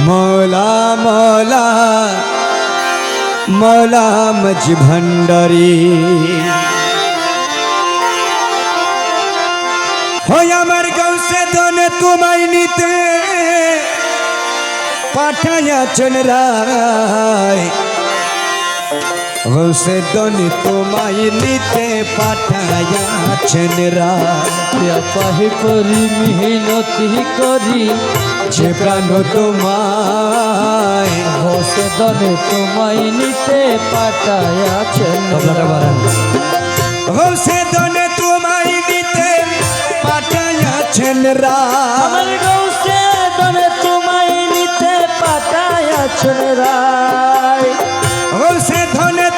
মৌলা মৌলা মৌলা মজ ভণ্ডারী হই আমার গৌসে ধন তোমায় নিতে পাঠাইয়াছেন রায় গৌসে দনে তোমায় নিতে পাঠাইয়াছেন রায় পাহি করি মিহিনতি করি যে প্রাণ তোমায় হসে দনে তোমায় নিতে পাঠায়াছেন গৌসে দনে তোমায় নিতে পাঠাইয়াছেন রায় আমার গৌসে দনে তোমায় নিতে পাঠায়াছেন ধনে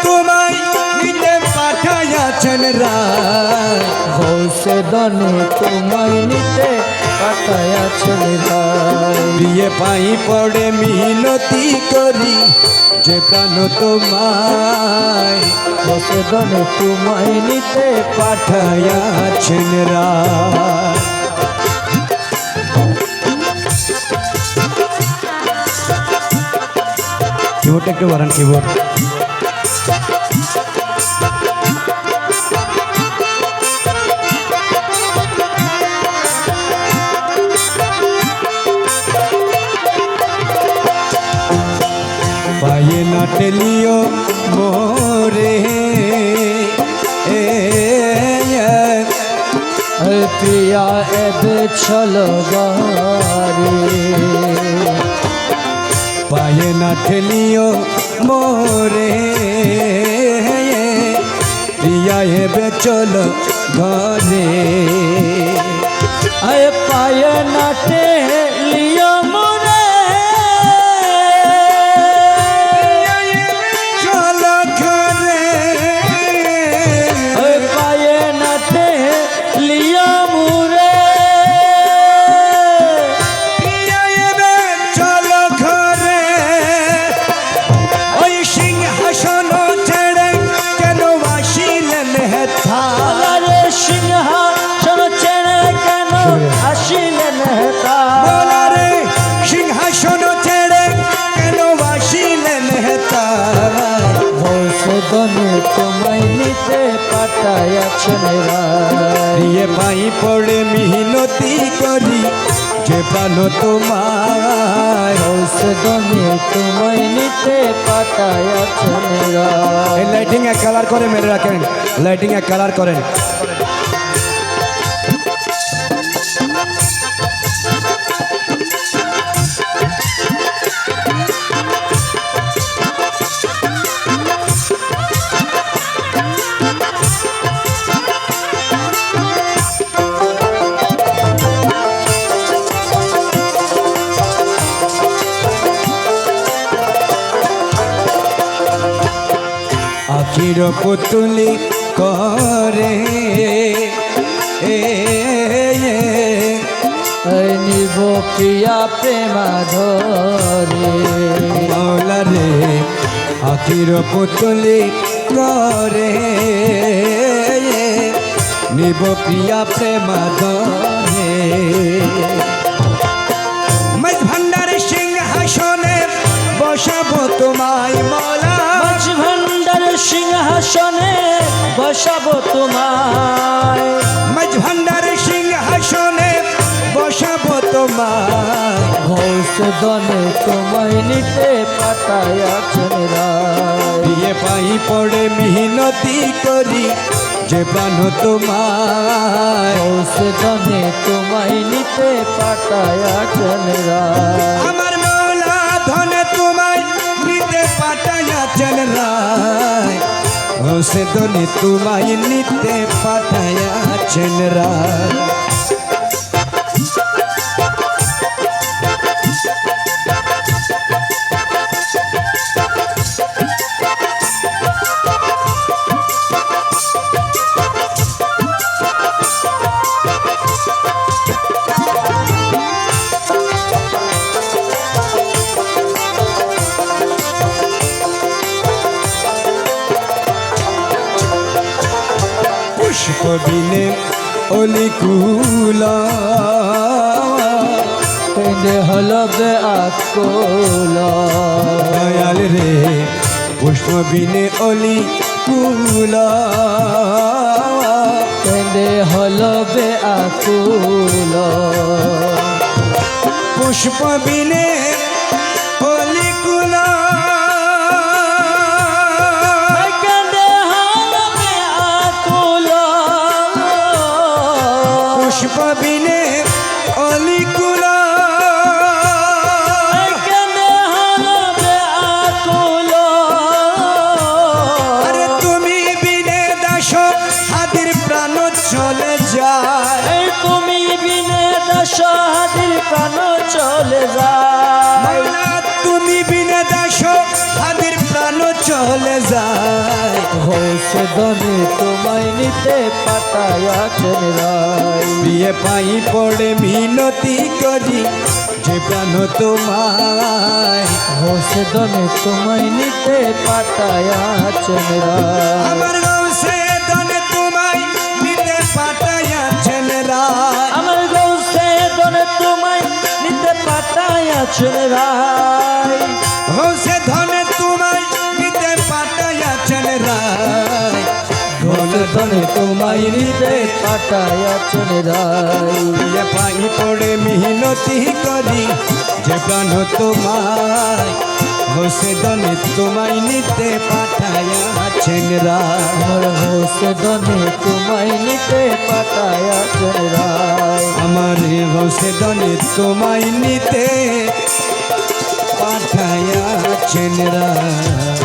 তোমায় নিতে পাঠাইয়াছেন রায় হসে দনে তোমায় নিতে পাঠায়াছেন রায় বিয়ে পাই পড়ে মিনতি করি যে প্রাণ তোমায়। তোমায় নিতে পাঠাইয়াছেন একটু বাড়ান কিবোর্ড। পায়ে না টেলিও মোরে। প্রিয়া এবে চলো বারে। পায়ে না ঠেলিও মোরে। প্রিয়া হেবে চলো ঘরে আয় পায়ে নাটে হেথা আরে সিংহা শোন চেনে কেন আসিলেন তা বলারে সিংহাসন ছেড়ে কেন আসিলেন হেতা? ভোসদনে তোমায় নিতে পাঠায়াছেন রায় প্রিয়ে পাই পড়ে মিহিনতি করি যে প্রাণ তোমায়, ঔষধমে তোমায় নিতে পাতায় আছে। মেরা এই লাইটিং এক কালার করে মেরে রাখেন লাইটিং এক কালার করেন। আখির পুতুলি করে। নিব প্রিয়া প্রেমা ধরে মাওলা রে আখির পুতুলি করে। নিব প্রিয়া প্রেমা ধরে বসাবো তোমায়। মাঝ ভান্ডারে সিংহাসনে বসাবো তোমায়। ঘোষ দনে তোমায় নিতে পাঠায়াছেন রায়। বিয়ে পাই পড়ে মিহিনতি করি যে প্রাণ তোমায়। ঘোষ দনে তোমায় নিতে পাঠায়াছেন রায়। আমার মৌলা ধনে তোমায় নিতে পাঠাইয়াছেন রায়। ও সে ধনে তোমায় নিতে পাঠাইয়াছেন রায় বিনে অলিকুলা কেঁদে হলো বে আকুল। দয়াল রে পুষ্প বিনে অলি কুল। কেঁদে হলো বে আকুল। পুষ্প বিনে পুষ্প অলিকুলা আরে তুমি বিনে দাস হাদির প্রাণ চলে যায়। তুমি বিনে প্রাণ চলে যায়। তুমি বিনে দাস হাদির প্রাণ চলে যায়। হোসে দনে তোমায় নিতে পাতায় বিয়ে পাই পড়ে মিনতি করি যে প্রাণ তোমায়। হোসে দনে তোমায় নিতে পাতায় আমার গৌসে আছেন রায় ধনে তোমায় নিতে পাঠাইয়াছেন রায়। হোসে ধনে তোমায় নিতে পাতায় আছেন রায়। পাই পড়ে মিহিনতি করি যে প্রাণ তোমায় গৌসে দনে তোমায় নিতে পাঠায়া রায় আমার হোসে দনে তোমায় নিতে পাঠায়া রায় আমার গৌসে দনে তোমায় নিতে পাঠাইয়াছেন রায়